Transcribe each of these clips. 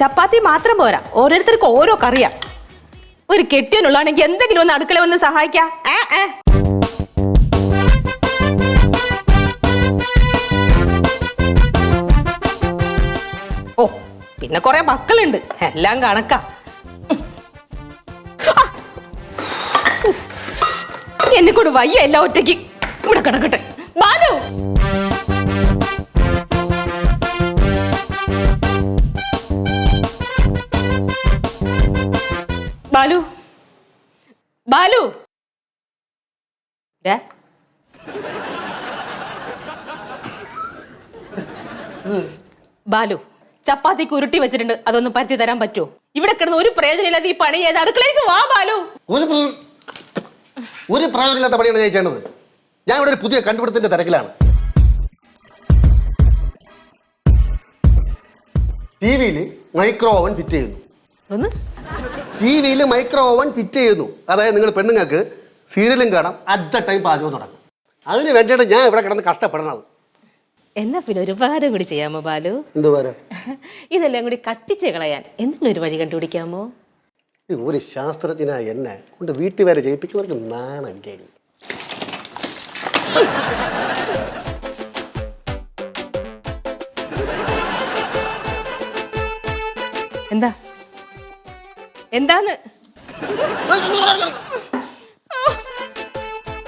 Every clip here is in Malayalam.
ചപ്പാത്തി മാത്രം പോരാ. ഓരോരുത്തർക്കും ഓരോ കറിയാ. ഒരു കെട്ടിയനുള്ളാണെങ്കിൽ എന്തെങ്കിലും ഒന്ന് അടുക്കള വന്ന് സഹായിക്കാ. ഓ പിന്നെ കുറെ മക്കളുണ്ട്. എല്ലാം കണക്കാ. എന്നെ കൊണ്ട് വയ്യ എല്ലാം ഒറ്റയ്ക്ക്. ഇവിടെ കിടക്കട്ടെ. ബാലു. ബാലു. ബാലു. ദേ. ബാലു ചപ്പാത്തിക്ക് ഉരുട്ടി വെച്ചിട്ടുണ്ട്. അതൊന്ന് പരത്തി തരാൻ പറ്റുമോ? ഇവിടെ കിടന്ന് ഒരു പ്രയോജനമില്ലാതെ ഈ പണി ചെയ്ത് അടുക്കളയിലേക്ക് വാ ബാലു. ഒരു പ്ര- ഒരു പ്രയോജനമില്ലാത്ത പണിയാണ് ഞാൻ ചെയ്യേണ്ടത്. ഞാൻ ഇവിടെ ഒരു പുതിയ കണ്ടുപിടുത്തിന്റെ തിരക്കിലാണ്. ടി വിയിൽ മൈക്രോ ഓവൻ ഫിറ്റ് ചെയ്യുന്നു. ഒന്ന്. ടി വിയിൽ മൈക്രോ ഓവൻ ഫിറ്റ് ചെയ്യുന്നു. അതായത് നിങ്ങൾ പെണ്ണുങ്ങൾക്ക് സീരിയലും കാണാം അറ്റ് ദ ടൈം പാചകം നടക്കും അതിന് വേണ്ടിയിട്ട് ഞാൻ ഇവിടെ കിടന്ന് കഷ്ടപ്പെടണത്. എന്നാ പിന്നെ ഒരു ഉപകാരം കൂടി ചെയ്യാമോ ബാലു? എന്ത് പറയാ ഇതെല്ലാം കൂടി കത്തിച്ച് കളയാൻ എന്തെങ്കിലും ഒരു വഴി കണ്ടുപിടിക്കാമോ? ഒരു ശാസ്ത്രജ്ഞനായ എന്നെ കൊണ്ട് വീട്ടിൽ വരെ ജയിപ്പിക്കുന്നവർക്ക് നാണം കേടി എന്താ? എന്താന്ന്?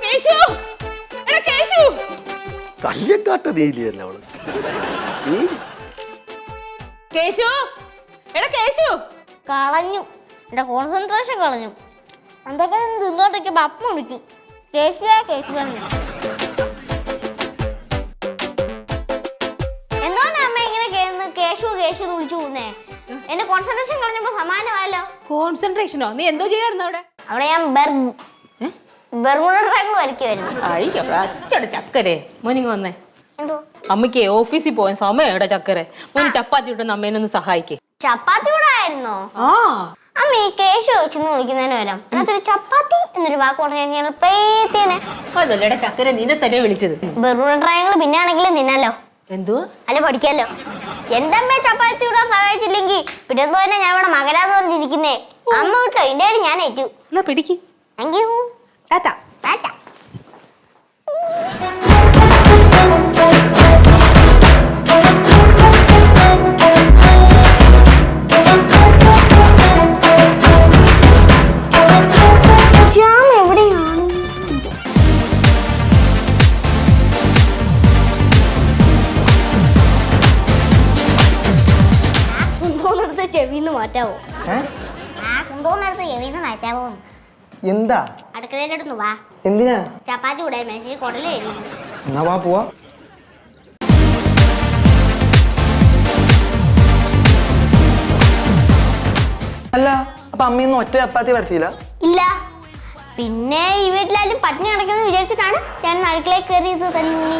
കേശു! എടാ കേശു! നീലിയല്ല അവൾ? നീലി. കേശു! എടാ കേശു! കളഞ്ഞു. കോൺസെൻട്രേഷൻ കളഞ്ഞു. എന്തൊക്കെ തിന്നോട്ടേക്ക് അപ്പം വിളിക്കും കേശുവാ കേശു തന്നെ. അമ്മ ഇങ്ങനെ കേന്ന് കേശു കേശു എന്ന് വിളിച്ചു പോകുന്നേ എന്റെ കോൺസെൻട്രേഷൻ കളഞ്ഞപ്പോ സമാനമായല്ലോ. കോൺസെൻട്രേഷനോ നീ എന്തോ ചെയ്യായിരുന്നു അവിടെ? അവിടെ ഞാൻ ബെർ ബെർമുഡ ട്രാങ്കിൾ വരയ്ക്കുമായിരുന്നു അയ്യോ അച്ചട ചക്കരെ. മോനിങ് വന്നേ. എന്തോ? അമ്മയ്ക്ക് ഓഫീസിൽ പോകാൻ സമയം എവിടെ ചക്കരെ. മോന് ചപ്പാത്തി ഇട്ടുന്ന അമ്മേനൊന്ന് സഹായിക്കേ. ചപ്പാത്തി കൂടെ ആയിരുന്നോ? ആ. അമ്മ ഈ കേശു വെച്ചെന്ന് വിളിക്കുന്നതിന് വരാം അതിനകത്തൊരു ചപ്പാത്തി എന്നൊരു വാക്ക് പറഞ്ഞു കഴിഞ്ഞാൽ പ്രേത്തേനെ അതല്ലേടാ ചക്കരെ നിന്നെ തന്നെ വിളിച്ചത്. ബെർമുഡ ട്രയാങ്കിൾ പിന്നെ ആണെങ്കിലും നിന്നല്ലോ എന്തോ അല്ല പഠിക്കാലോ. എന്തമ്മേ ചപ്പാത്തി ഇടാൻ സഹായിച്ചില്ലെങ്കിൽ പിന്നെന്തോ തന്നെ ഞാൻ ഇവിടെ മകനാന്ന് പറഞ്ഞിരിക്കുന്നേ. അമ്മ വിട്ടോ ഇന്റെ ഞാൻ ഏറ്റു. എന്നാ പിടിക്ക്. താത്ത യു ചെവിന്ന് മാറ്റാവോ? ആ കുന്തോന്നെടുത്ത് ചെവിന്ന് മാറ്റാവോ എന്താ? അടുക്കളയിലോട്ട് വാ. എന്തിനാ? ചപ്പാത്തി കൂടെ മേശയിൽ കുടൽ എന്നാ വാ പോവാ. അല്ല അപ്പൊ അമ്മയൊന്നും ഒറ്റ ചപ്പാത്തി പറ്റിയില്ല? ഇല്ല. പിന്നെ ഈ വീട്ടിലാരും പട്ടിണി കിടക്കുന്നു വിചാരിച്ചിട്ടാണ് ഞാൻ അടുക്കളയിൽ കയറിയത് തന്നെ.